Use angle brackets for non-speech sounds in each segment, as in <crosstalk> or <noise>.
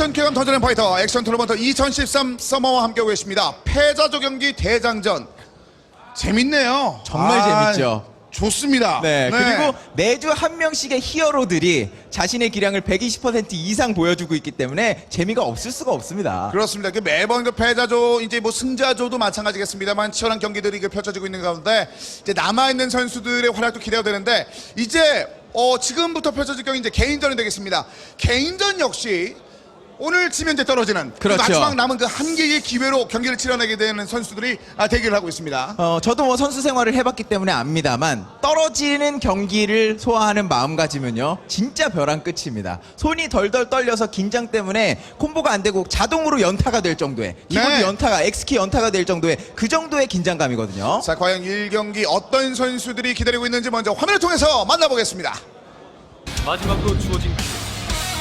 액션 쾌감 던전앤 파이터 액션 토너먼트 2013 서머와 함께하고 계십니다. 패자조 경기 대장전. 재밌네요. 정말 아, 재밌죠. 좋습니다. 네, 그리고 매주 한 명씩의 히어로들이 자신의 기량을 120% 이상 보여주고 있기 때문에 재미가 없을 수가 없습니다. 그렇습니다. 그 매번 그 패자조 이제 뭐 승자조도 마찬가지겠습니다만 치열한 경기들이 그 펼쳐지고 있는 가운데 이제 남아 있는 선수들의 활약도 기대가 되는데 이제 어 지금부터 펼쳐질 경기 이제 개인전이 되겠습니다. 개인전 역시 오늘 지면 이제 떨어지는 그 그렇죠. 마지막 남은 그 한 개의 기회로 경기를 치러내게 되는 선수들이 아, 대결을 하고 있습니다. 어, 저도 뭐 선수 생활을 해봤기 때문에 압니다만 떨어지는 경기를 소화하는 마음가짐은요 진짜 벼랑 끝입니다. 손이 덜덜 떨려서 긴장 때문에 콤보가 안 되고 자동으로 연타가 될 정도의 키보드 네. 연타가 X키 연타가 될 정도의 그 정도의 긴장감이거든요. 자, 과연 1경기 어떤 선수들이 기다리고 있는지 먼저 화면을 통해서 만나보겠습니다. 마지막으로 주어진 기회.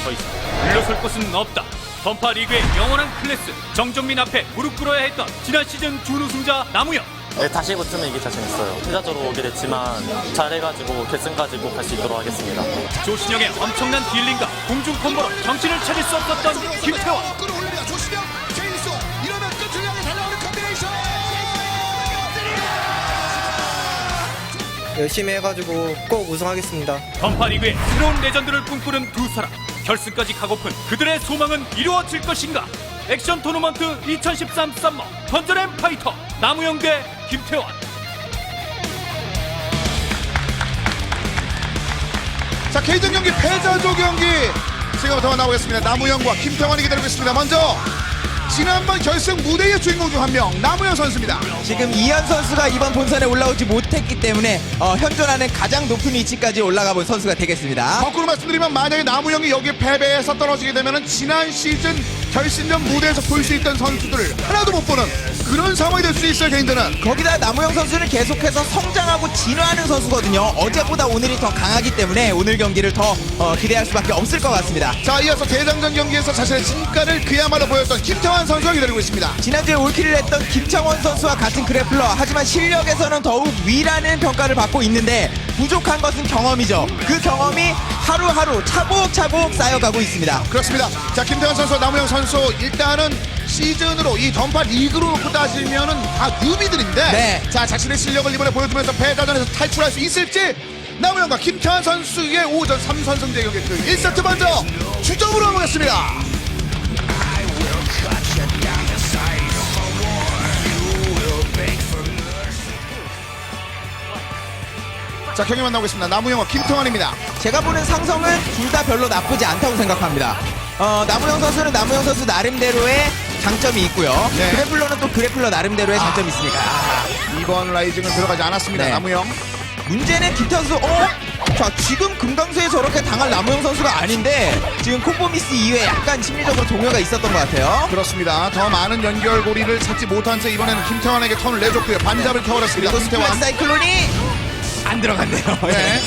더 이상 물러설 곳은 없다. 던파 리그의 영원한 클래스 정정민 앞에 무릎 꿇어야 했던 지난 시즌 준우승자 남우영. 네, 다시 붙으면 이길 자신 있어요. 패자조로 오게 됐지만 잘해가지고 결승까지 꼭 갈 수 있도록 하겠습니다. 조신영의 엄청난 딜링과 공중 콤보로 정신을 차릴 수 없었던 김태원. 끌어올립니다. 조시명, 제이소 이러면 끝을 향해 달려오는 컨비네이션. 열심히 해가지고 꼭 우승하겠습니다. 던파 리그의 새로운 레전드를 꿈꾸는 두 사람. 결승까지 가고픈 그들의 소망은 이루어질 것인가? 액션 토너먼트 2013 썸머 던전앤 파이터 남우영 대 김태원. 자 개인전 경기 패자조 경기 지금부터 나오겠습니다. 나무영과 김태환이 기다리고 있습니다. 먼저 지난번 결승 무대의 주인공 중 한명 나무영 선수입니다. 지금 이현 선수가 이번 본선에 올라오지 못했기 때문에 어, 현존하는 가장 높은 위치까지 올라가 본 선수가 되겠습니다. 거꾸로 말씀드리면 만약에 나무영이 여기 패배해서 떨어지게 되면 지난 시즌 결승전 무대에서 볼 수 있던 선수들을 하나도 못 보는 그런 상황이 될 수 있어요 개인전은. 거기다 남우영 선수는 계속해서 성장하고 진화하는 선수거든요. 어제보다 오늘이 더 강하기 때문에 오늘 경기를 더 어, 기대할 수밖에 없을 것 같습니다. 자 이어서 대장전 경기에서 자신의 진가를 그야말로 보였던 김태환 선수가 기다리고 있습니다. 지난주에 올킬을 했던 김창원 선수와 같은 그래플러 하지만 실력에서는 더욱 위라는 평가를 받고 있는데 부족한 것은 경험이죠. 그 경험이 하루하루 차곡차곡 쌓여가고 있습니다. 그렇습니다. 자 김태환 선수, 나무영 선수 일단은 시즌으로 이 던파 리그로 놓고 따지면은 다 뉴비들인데 네. 자 자신의 실력을 이번에 보여주면서 패자전에서 탈출할 수 있을지 나무영과 김태환 선수의 오전 3선승 대결의 그 1세트 먼저 주점으로 가보겠습니다. 자 경기 만나보겠습니다. 나무영과 김태환입니다. 제가 보는 상성은 둘 다 별로 나쁘지 않다고 생각합니다. 어, 남우영 선수는 남우영 선수 나름대로의 장점이 있고요. 네. 그래플러는 또 그래플러 나름대로의 장점이 있으니까. 이번 라이징은 들어가지 않았습니다. 네. 나무영. 문제는 김태환 선수, 어? 자, 지금 금강수에 저렇게 당할 남우영 선수가 아닌데 지금 콤보 미스 이후에 약간 심리적으로 동요가 있었던 것 같아요. 그렇습니다. 더 많은 연결고리를 찾지 못한 채 이번에는 김태환에게 턴을 내줬고요. 반잡을 켜버렸습니다. 그리고 스플렉 김태환. 사이클론이 안 들어갔네요. 네.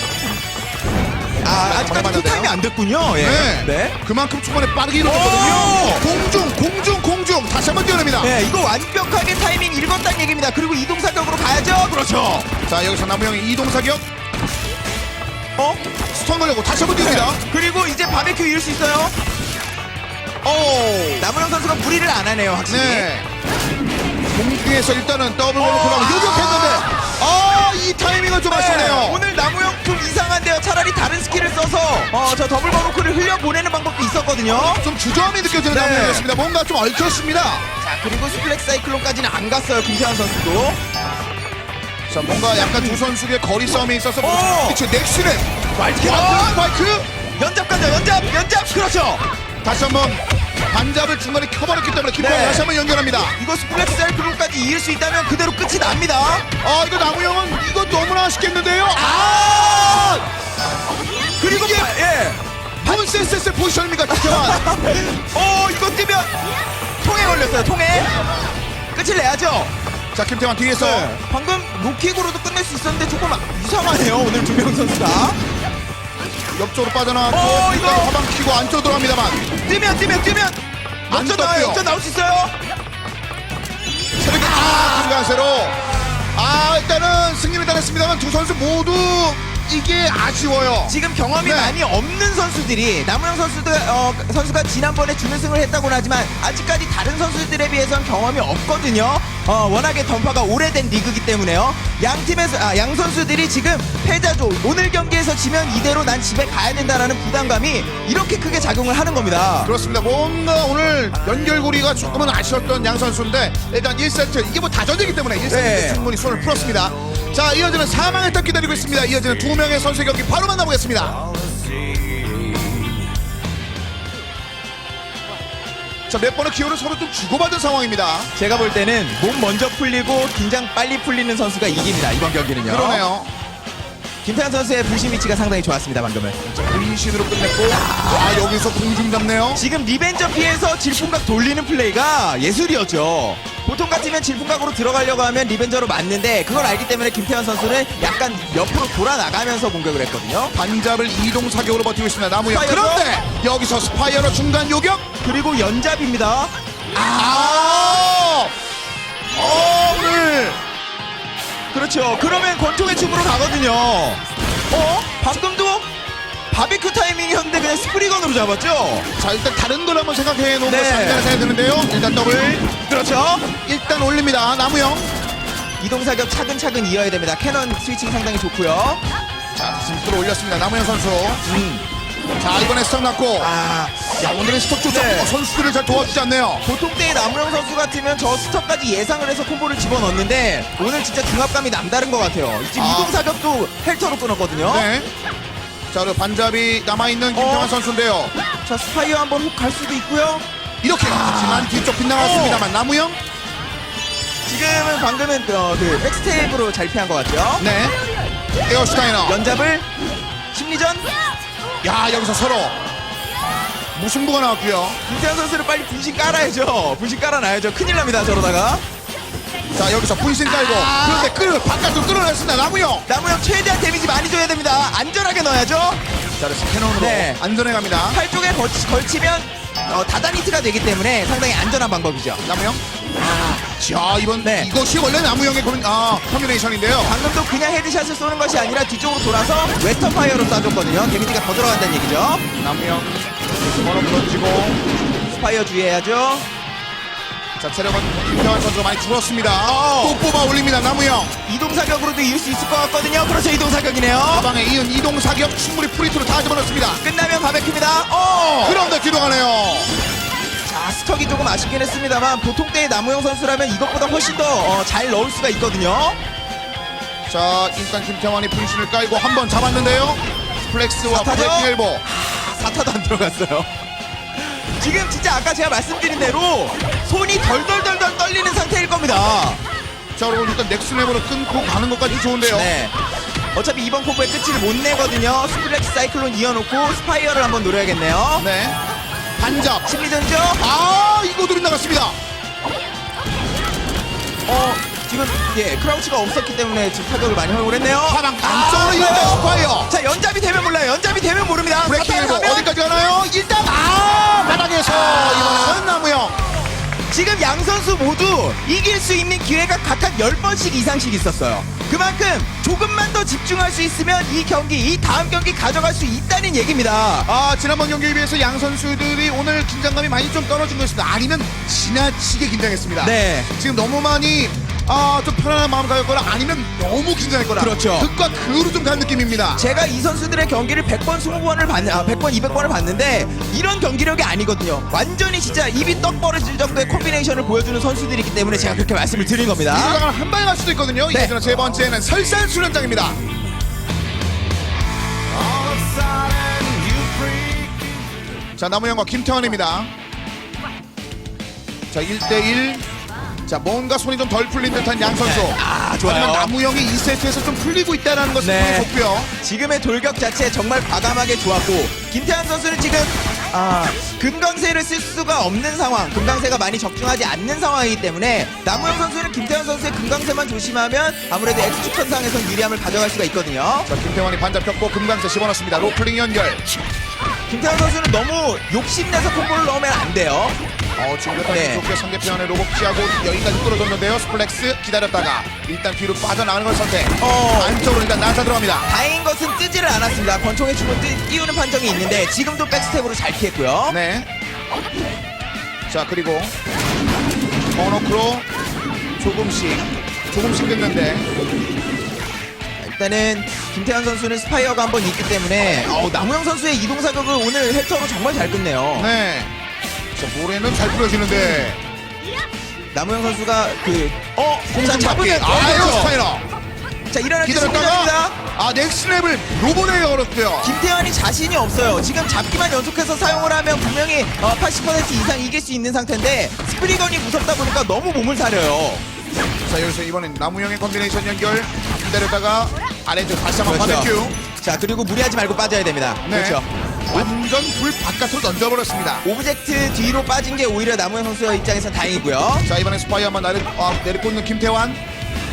아, 아직까지 맞았네요. 투타임이 안 됐군요. 예. 네. 네. 그만큼 초반에 빠르게 이루어졌거든요. 오! 공중, 공중, 공중. 다시 한번 뛰어냅니다. 네, 이거 완벽하게 타이밍 읽었다는 얘기입니다. 그리고 이동 사격으로 가야죠. 그렇죠. 자, 여기서 남우영이 이동 사격. 어? 스턴 걸려고 다시 한번 뛰옵니다. 그리고 이제 바베큐 이을 수 있어요. 오. 남우영 선수가 무리를 안 하네요, 확실히. 네. 공중에서 일단은 더블 어, 걸로 돌아가 요격했는데, 아, 이 타이밍은 좀 네, 아쉽네요. 오늘 남우영 좀 이상한데요. 차라리 다른 스킬을 써서 어, 저 더블 버노크를 흘려 보내는 방법도 있었거든요. 좀 주저함이 느껴지는 네. 남우영이었습니다. 뭔가 좀 얽혔습니다. 자, 그리고 스플렉 사이클론까지는 안 갔어요. 김태환 선수도. 자, 뭔가 약간 두 선수의 거리 싸움에 있어서 오! 그쵸, 넥슨의 스파이크! 스파이크 연잡 가죠. 연잡, 연잡. 그렇죠. 다시 한번 반잡을 중간에 켜버렸기 때문에 김태환 네. 다시 한번 연결합니다. 이거 스플렉 사이클론까지 이을 수 있다면 그대로 끝이 납니다. 아 이거 나무형은 이거 너무나 아쉽겠는데요. 아! 그리고 이게- 바- 예. 폰센세스의 포지션입니까 김태환? <laughs> 어, 이거 뛰면 통에 걸렸어요. 통에. 끝을 내야죠. 자 김태환 뒤에서 네. 방금 로킥으로도 끝낼 수 있었는데 조금 이상하네요. 오늘 두 명 선수가. 옆쪽으로 빠져나왔고 어, 이거- 화방 키고 안쪽으로 들어갑니다만 뛰면 뛰면 뛰면. 안 역전 나와요. 떴고요. 역전 나올 수 있어요. 체력이 아 김강세로 아 일단은 승리를 따냈습니다만 두 선수 모두 이게 아쉬워요. 지금 경험이 네. 많이 없는 선수들이 남우영 선수도 어, 선수가 지난번에 준우승을 했다고는 하지만 아직까지 다른 선수들에 비해서는 경험이 없거든요. 어, 워낙에 던파가 오래된 리그이기 때문에요. 양 팀에서 아, 양 선수들이 지금 패자조 오늘 경기에서 지면 이대로 난 집에 가야 된다라는 부담감이 이렇게 크게 작용을 하는 겁니다. 그렇습니다. 뭔가 오늘 연결고리가 조금은 아쉬웠던 양 선수인데 일단 1세트 이게 뭐 다전이기 때문에 1세트 네. 충분히 손을 풀었습니다. 자 이어지는 사망의 탑 기다리고 있습니다. 이어지는 두 명의 선수의 경기 바로 만나보겠습니다. 자 몇 번의 기회를 서로 좀 주고받은 상황입니다. 제가 볼 때는 몸 먼저 풀리고 긴장 빨리 풀리는 선수가 이깁니다. 이번 경기는요. 그러네요. 김태환 선수의 불신 위치가 상당히 좋았습니다. 방금은. 분신으로 끝냈고 아 여기서 공중 잡네요. 지금 리벤저 피해서 질풍각 돌리는 플레이가 예술이었죠. 보통 같으면 질풍각으로 들어가려고 하면 리벤저로 맞는데 그걸 알기 때문에 김태환 선수는 약간 옆으로 돌아 나가면서 공격을 했거든요. 반잡을 이동 사격으로 버티고 있습니다. 스파이어로? 그런데 여기서 스파이어로 중간 요격. 그리고 연잡입니다. 아! 어, 오늘 그렇죠. 그러면 권총의 춤으로 가거든요. 어? 방금도 바비큐 타이밍이었는데 그냥 스프리건으로 잡았죠. 자 일단 다른 걸 한번 생각해 놓은 네. 것이 아니라 생각이 드는데요. 일단 더블 그렇죠. 일단 올립니다. 나무영. 이동 사격 차근차근 이어야 됩니다. 캐논 스위칭 상당히 좋고요. 자 지금 끌어올렸습니다. 나무영 선수. 음. 자 이번에 스톱 났고. 아, 야 오늘은 스톱 조정 네. 어, 선수들을 잘 도와주지 않네요. 보통 때의 남우영 선수 같으면 저 스톱까지 예상을 해서 콤보를 집어넣는데 오늘 진짜 중압감이 남다른 것 같아요. 지금 아. 이동 사격도 헬터로 끊었거든요. 네. 자 그리고 반잡이 남아있는 김태환 어. 선수인데요. 자 스파이어 한번 훅 갈 수도 있고요. 이렇게 가지만 뒤쪽 빗나갔습니다만 나무영. 지금은 방금은 어, 그 백스텝으로 잘 피한 것 같죠. 네. 에어슈타이너. 연잡을 심리전 야 여기서 서로 무승부가 나왔고요. 김태현 선수를 빨리 분신 깔아야죠. 분신 깔아놔야죠. 큰일 납니다. 저러다가 자 여기서 분신 깔고 아. 그런데 끌 바깥으로 끌어냈습니다. 나무영. 남우영 최대한 데미지 많이 줘야 됩니다. 안전하게 넣어야죠. 자 그래서 캐논으로 네. 안전해 갑니다. 팔 쪽에 걸치, 걸치면 어, 다단 히트가 되기 때문에 상당히 안전한 방법이죠. 나무영. 자 이번 네. 이것이 원래 나무영의 고민, 아, 커뮤니케이션인데요. 방금도 그냥 헤드샷을 쏘는 것이 아니라 뒤쪽으로 돌아서 웨터 파이어로 쏴줬거든요. 데미지가 더 들어간다는 얘기죠. 나무영 번호 던지고 스파이어 주의해야죠. 자 체력은 김태환 선수가 많이 줄었습니다. 어. 또 뽑아 올립니다. 나무영 이동 사격으로도 이길 수 있을 것 같거든요. 그렇죠. 이동 사격이네요. 가방에 이은 이동 사격 충분히 프리트로 다 집어넣습니다. 끝나면 바베큐입니다. 어! 그런데 뒤로 가네요. 자, 스톡이 조금 아쉽긴 했습니다만 보통 때의 남우영 선수라면 이것보다 훨씬 더 어, 잘 넣을 수가 있거든요. 자 일단 김태환이 분신을 깔고 한 번 잡았는데요. 플렉스와 사타죠? 브레이킹 엘보. 아, 사타도 안 들어갔어요. 지금 진짜 아까 제가 말씀드린 대로 손이 덜덜덜덜 떨리는 상태일 겁니다. 자 여러분 일단 넥슨 랩으로 끊고 가는 것까지 좋은데요. 네. 어차피 이번 콤보의 끝을 못 내거든요. 스플렉스 사이클론 이어놓고 스파이어를 한번 노려야겠네요. 네. 반잡. 심리전죠? 아 이거 들이 나갔습니다. 어, 지금 예 크라우치가 없었기 때문에 지금 타격을 많이 허용을 했네요. 사방 안쪽으로 일단 스파이어. 자 연잡이 되면 몰라요. 연잡이 되면 모릅니다. 브레이킹 하면 어디까지 가나요? 일단 아 바닥에서 이번에는 나무영. 지금 양 선수 모두 이길 수 있는 기회가 각각 10번씩 이상씩 있었어요. 그만큼 조금만 더 집중할 수 있으면 이 경기, 이 다음 경기 가져갈 수 있다는 얘기입니다. 아 지난번 경기에 비해서 양 선수들이 오늘 긴장감이 많이 좀 떨어진 것입니다. 아니면 지나치게 긴장했습니다. 네. 지금 너무 많이 아 좀 편안한 마음 가졌거나 아니면 너무 긴장했거나 그렇죠. 극과 극으로 좀 간 느낌입니다. 제가 이 선수들의 경기를 100번, 20번을 봤, 아, 100번, 200번을 봤는데 이런 경기력이 아니거든요. 완전히 진짜 입이 떡 벌어질 정도의 콤비네이션을 보여주는 선수들이기 때문에 제가 그렇게 말씀을 드린 겁니다. 이러다가 한 방에 갈 수도 있거든요. 네. 이제는 세 번째는 설산 수련장입니다. 자 남우영과 김태환입니다. 자 1대1 자 뭔가 손이 좀 덜 풀린 듯한 양 선수. 아, 좋아요. 하지만 남우영이 2세트에서 좀 풀리고 있다는 것을 네. 보여줬고요. 지금의 돌격 자체 정말 과감하게 좋았고 김태환 선수는 지금 아, 금강세를 쓸 수가 없는 상황 금강세가 많이 적중하지 않는 상황이기 때문에 남우영 선수는 김태환 선수의 금강세만 조심하면 아무래도 X축 선상에선 유리함을 가져갈 수가 있거든요 자 김태환이 반잡 폈고 금강세 집어넣습니다. 로플링 연결. 김태환 선수는 너무 욕심내서 콤보를 넣으면 안 돼요 어, 지금 네. 좋게 상대편의 로봇 피하고 여기까지 끌어줬는데요. 스플렉스 기다렸다가 일단 뒤로 빠져나가는 걸 선택. 어. 안쪽으로 일단 나사 들어갑니다. 다행인 것은 뜨지를 않았습니다. 권총의 띄- 띄우는 판정이 있는데 지금도 백스텝으로 잘 피했고요. 네. 자 그리고 버너크로 조금씩 조금씩 됐는데 일단은 김태환 선수는 스파이어가 한 번 있기 때문에 어, 남우영 선수의 이동 사격을 오늘 헬터로 정말 잘 끝내요. 네. 자 모래는 잘 뿌려지는데 남우영 선수가 그 어, 자 잡으면 그렇죠. 스파이너 자 일어날 때 기다렸다가 승리입니다. 아 넥스트랩을 로봇에 걸었고요. 김태환이 자신이 없어요. 지금 잡기만 연속해서 사용을 하면 분명히 어, 80% 이상 이길 수 있는 상태인데 스프리건이 무섭다 보니까 너무 몸을 사려요. 자 여기서 이번엔 나무형의 컨비네이션 연결 기다렸다가 아래쪽 다시 한번 그렇죠. 바베큐. 자 그리고 무리하지 말고 빠져야 됩니다. 네. 그렇죠. 완전 불 바깥으로 던져버렸습니다. 오브젝트 뒤로 빠진 게 오히려 남우영 선수 입장에서는 다행이고요. 자 이번엔 스파이 한번 나를 아, 내리꽂는 김태환.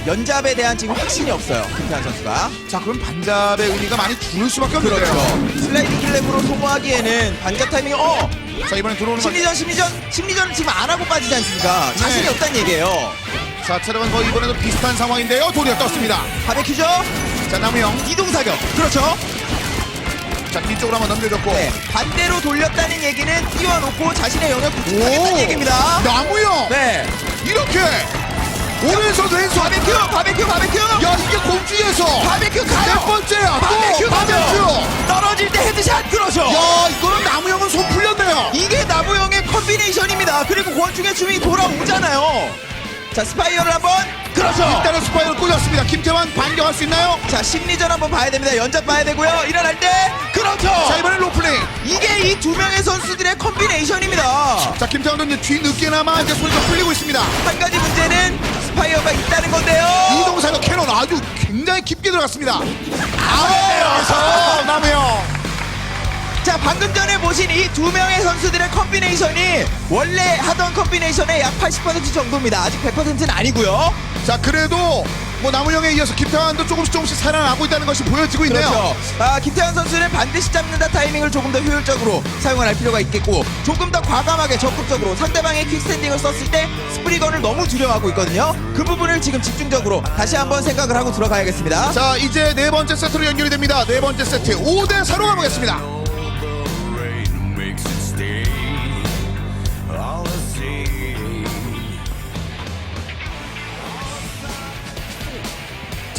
연잡에 대한 지금 확신이 없어요. 김태환 선수가. 자 그럼 반잡의 의미가 많이 줄을 수밖에 없는데요. 그렇죠. 슬라이딩 클랩으로 소모하기에는 반격 타이밍 어자 이번엔 들어오는 거. 심리전 심리전 심리전은 지금 안 하고 빠지지 않습니까? 자신이 네. 없다는 얘기예요. 자 체력은 거의 이번에도 비슷한 상황인데요. 도리어 떴습니다. 바베큐죠? 자 나무형. 이동 사격. 그렇죠. 자 뒤쪽으로 한번 넘겨줬고. 네. 반대로 돌렸다는 얘기는 띄워놓고 자신의 영역 구축하겠다는 얘기입니다. 나무형. 네. 이렇게 오른손 왼손. 바베큐 바베큐 바베큐. 야 이게 공중에서 바베큐 가요. 몇 번째야? 바베큐 또 가죠. 바베큐. 떨어질 때 헤드샷 그렇죠. 야 이거는 나무 형은 손 풀렸네요. 이게 나무형의 컨비네이션입니다. 그리고 권중의 춤이 돌아오잖아요. 자 스파이어를 한번 그렇죠. 일단은 스파이를 꽂았습니다. 김태환 반격할 수 있나요? 자 심리전 한번 봐야 됩니다. 연작 봐야 되고요. 일어날 때 그렇죠. 자 이번엔 로플링. 이게 이 두 명의 선수들의 컨비네이션입니다. 자 김태환도 이제 뒤 늦게나마 이제 소리가 풀리고 있습니다. 한 가지 문제는 스파이어가 있다는 건데요. 이동사가 캐논 아주 굉장히 깊게 들어갔습니다. 아우에서 남우형. 자 방금 전에 보신 이 두 명의 선수들의 컨비네이션이 원래 하던 컨비네이션의 약 80% 정도입니다. 아직 100%는 아니고요. 자 그래도 뭐 남우형에 이어서 김태환도 조금씩 조금씩 살아나고 있다는 것이 보여지고 있네요. 그렇죠. 아, 김태환 선수는 반드시 잡는다 타이밍을 조금 더 효율적으로 사용을 할 필요가 있겠고 조금 더 과감하게 적극적으로 상대방의 킥스탠딩을 썼을 때 스프리건을 너무 두려워하고 있거든요. 그 부분을 지금 집중적으로 다시 한번 생각을 하고 들어가야겠습니다. 자 이제 네 번째 세트로 연결이 됩니다. 네 번째 세트 5대 4로 가보겠습니다.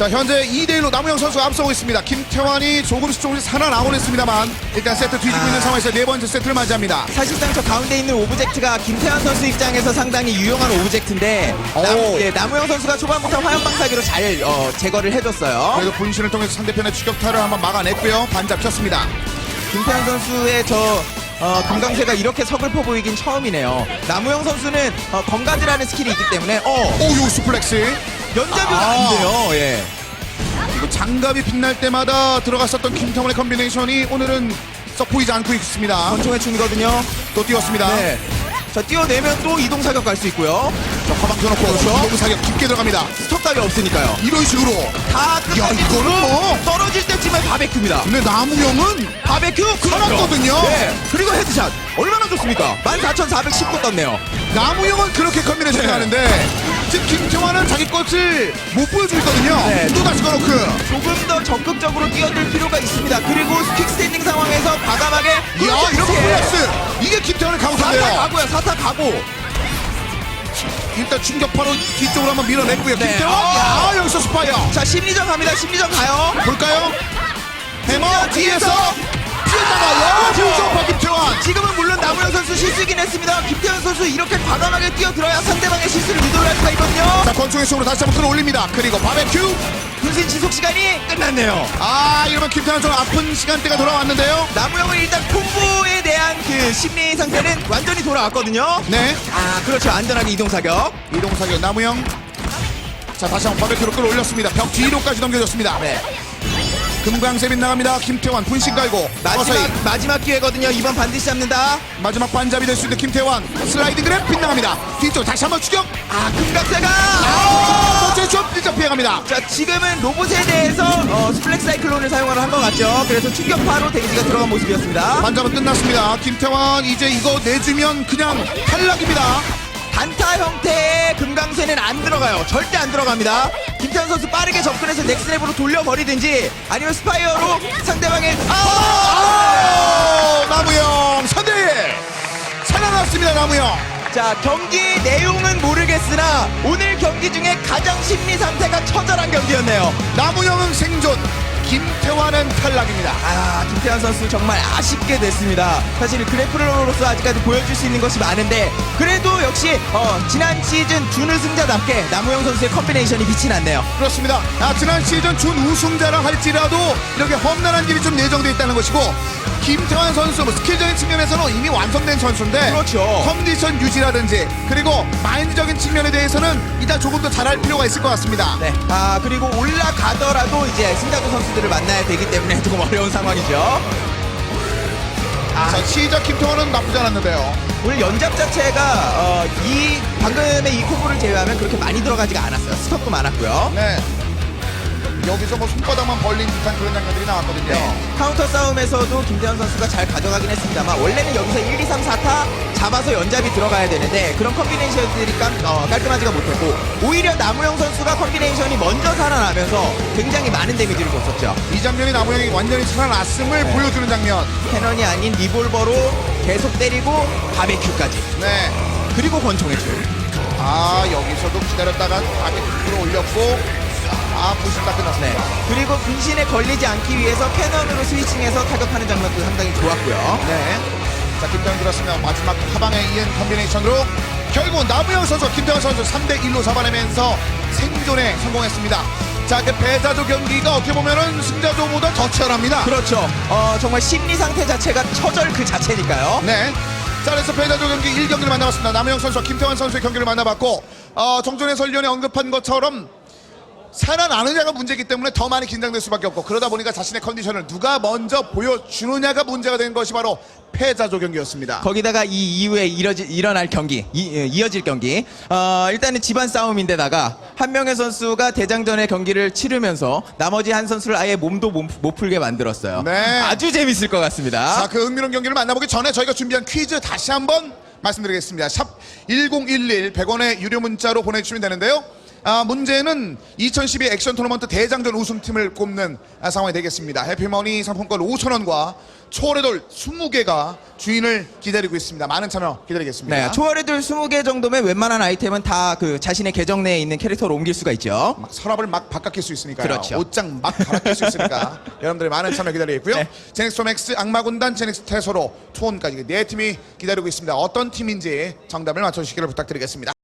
자 현재 2대1로 남우영 선수가 앞서고 있습니다. 김태환이 조금씩 조금씩 살아나곤 했습니다만 일단 세트 뒤지고 아. 있는 상황에서 네 번째 세트를 맞이합니다. 사실상 저 가운데 있는 오브젝트가 김태환 선수 입장에서 상당히 유용한 오브젝트인데 오. 남, 예, 남우영 선수가 초반부터 화염방사기로 잘 어, 제거를 해줬어요. 그래도 분신을 통해서 상대편의 추격타를 한번 막아냈고요. 반잡 켰습니다. 김태환 선수의 저 어, 금강쇠가 이렇게 서글퍼 보이긴 처음이네요. 남우영 선수는 어, 검가드라는 스킬이 있기 때문에 어, 오 요 수플렉스. 연잡이 아. 안 돼요. 예. 그리고 장갑이 빛날 때마다 들어갔었던 김태환의 컨비네이션이 오늘은 썩 보이지 않고 있습니다. 권총의 춤이거든요. 또 뛰었습니다. 네. 자 뛰어내면 또 이동 사격 갈 수 있고요. 자, 가방 펴놓고 그렇죠. 이동 사격 깊게 들어갑니다. 스톱 답이 없으니까요. 이런 식으로. 다 끝까지 이거는 뭐. 떨어질 때쯤에 바베큐입니다. 근데 남우영은 바베큐 살았거든요. 네. 그리고 헤드샷 얼마나 좋습니까? 14,419 떴네요. 남우영은 그렇게 컨비네이션이 네. 하는데 지금 김태환은 자기 것을 못 보여주고 있거든요. 네. 또 다시 걸어크. 조금 더 적극적으로 뛰어들 필요가 있습니다. 그리고 킥스탠딩 상황에서 과감하게 이야, 그렇죠, 이렇게 이렇게 플렉스. 이게 김태환의 사타 강수인데요. 가고요. 사타 가고. 일단 충격파로 뒤쪽으로 한번 밀어냈고요. 네. 김태환. 아. 야, 여기서 스파이어. 자 심리전 갑니다. 심리전 가요. 볼까요? 해머 뒤에서 뛰었다가 야, 조정파 김태환. 지금은 물론 남우영 선수 실수긴 했습니다. 김태현 선수 이렇게 과감하게 뛰어들어야 상대방의 실수를 유도를 할 수가 있거든요. 자, 권총의 쪽으로 다시 한번 끌어올립니다. 그리고 바베큐. 분신 지속 시간이 끝났네요. 아, 이러면 김태환 좀 아픈 시간대가 돌아왔는데요. 남우영은 일단 콤보에 대한 그 심리 상태는 완전히 돌아왔거든요. 네. 아 그렇죠. 안전하게 이동 사격. 이동 사격 남우영. 자, 다시 한번 바베큐로 끌어올렸습니다. 벽 뒤로까지 넘겨줬습니다. 네. 금광세 빗나갑니다. 김태환 분신 깔고 마지막 서서히 마지막 기회거든요. 이번 반드시 잡는다. 마지막 반잡이 될 수 있는 김태환 슬라이딩 그랩 빗나갑니다. 뒤쪽 다시 한번 추격. 아 금각세가. 아, 번째 좀 일점 피해갑니다. 자 지금은 로봇에 대해서 어, 스플렉 사이클론을 사용을 한것 같죠. 그래서 충격파로 데이지가 들어간 모습이었습니다. 반잡은 끝났습니다. 김태환 이제 이거 내주면 그냥 탈락입니다. 단타 형태의 금강쇠는 안 들어가요. 절대 안 들어갑니다. 김태현 선수 빠르게 접근해서 넥스랩으로 돌려버리든지 아니면 스파이어로 상대방의 아! 아, 나무영 선대 살아났습니다. 나무영. 자 경기 내용은 모르겠으나 오늘 경기 중에 가장 심리 상태가 처절한 경기였네요. 나무영은 생존. 김태환은 탈락입니다. 아 김태환 선수 정말 아쉽게 됐습니다. 사실 그래플러로서 아직까지 보여줄 수 있는 것이 많은데 그래도 역시 어, 지난 시즌 준우승자답게 남우영 선수의 컴비네이션이 빛이 났네요. 그렇습니다. 아, 지난 시즌 준 우승자라 할지라도 이렇게 험난한 길이 좀 예정돼 있다는 것이고 김태환 선수 뭐 스킬적인 측면에서는 이미 완성된 선수인데 그렇죠. 컨디션 유지라든지 그리고 마인드적인 측면에 대해서는 일단 조금 더 잘할 필요가 있을 것 같습니다. 네. 아 그리고 올라가더라도 이제 승자조 선수들 을 만나야 되기 때문에 조금 어려운 상황이죠. 자, 시작 김태환은 나쁘지 않았는데요. 오늘 연잡 자체가 어, 이 방금의 이 콤보를 제외하면 그렇게 많이 들어가지가 않았어요. 스톱도 많았고요. 네. 여기서 뭐 손바닥만 벌린 듯한 그런 장면들이 나왔거든요. 네. 카운터 싸움에서도 김대현 선수가 잘 가져가긴 했습니다만 원래는 여기서 1, 2, 3, 4타 잡아서 연잡이 들어가야 되는데 그런 컨비네이션들이 깜, 어, 깔끔하지가 못했고 오히려 남우영 선수가 컨비네이션이 먼저 살아나면서 굉장히 많은 데미지를 줬었죠. 이 장면이 나무영이 완전히 살아났음을 네. 보여주는 장면. 캐넌이 아닌 리볼버로 계속 때리고 바베큐까지 네. 그리고 권총의 줄. 아 여기서도 기다렸다가 바게트로 올렸고 아 부심 다 네. 끝났습니다. 그리고 분신에 걸리지 않기 위해서 캐넌으로 스위칭해서 타격하는 장면도 상당히 좋았고요. 네. 자 김태형 들었으면 마지막 하방에 이은 컨비네이션으로 결국 나무영 선수 김태형 선수 3대 1로 잡아내면서 생존에 성공했습니다. 자, 그 배자조 경기가 어떻게 보면은 승자조보다 더 치열합니다. 그렇죠. 어, 정말 심리 상태 자체가 처절 그 자체니까요. 네. 자, 그래서 배자조 경기 1경기를 만나봤습니다. 남우영 선수와 김태환 선수의 경기를 만나봤고, 어, 정존의 설련이 언급한 것처럼 살아나느냐가 문제이기 때문에 더 많이 긴장될 수밖에 없고 그러다 보니까 자신의 컨디션을 누가 먼저 보여주느냐가 문제가 된 것이 바로 패자조 경기였습니다. 거기다가 이 이후에 이뤄지, 일어날 경기, 이, 예, 이어질 경기. 어, 일단은 집안 싸움인데다가 한 명의 선수가 대장전의 경기를 치르면서 나머지 한 선수를 아예 몸도 못, 못 풀게 만들었어요. 네. 아주 재밌을 것 같습니다. 자, 그 흥미로운 경기를 만나보기 전에 저희가 준비한 퀴즈 다시 한번 말씀드리겠습니다. 샵 1011 100원의 유료 문자로 보내주시면 되는데요. 아, 문제는 2012 액션 토너먼트 대장전 우승팀을 꼽는 아, 상황이 되겠습니다. 해피머니 상품권 5,000원과 초월의 돌 20개가 주인을 기다리고 있습니다. 많은 참여 기다리겠습니다. 네, 초월의 돌 20개 정도면 웬만한 아이템은 다 그 자신의 계정 내에 있는 캐릭터로 옮길 수가 있죠. 막 서랍을 막 바꿔낄 수 있으니까요. 그렇죠. 옷장 막 갈아낄 수 있으니까 <laughs> 여러분들의 많은 참여 기다리겠고요. 네. 제닉스톰엑스 악마군단 제닉스 태소로 투혼까지 네 팀이 기다리고 있습니다. 어떤 팀인지 정답을 맞춰주시기를 부탁드리겠습니다.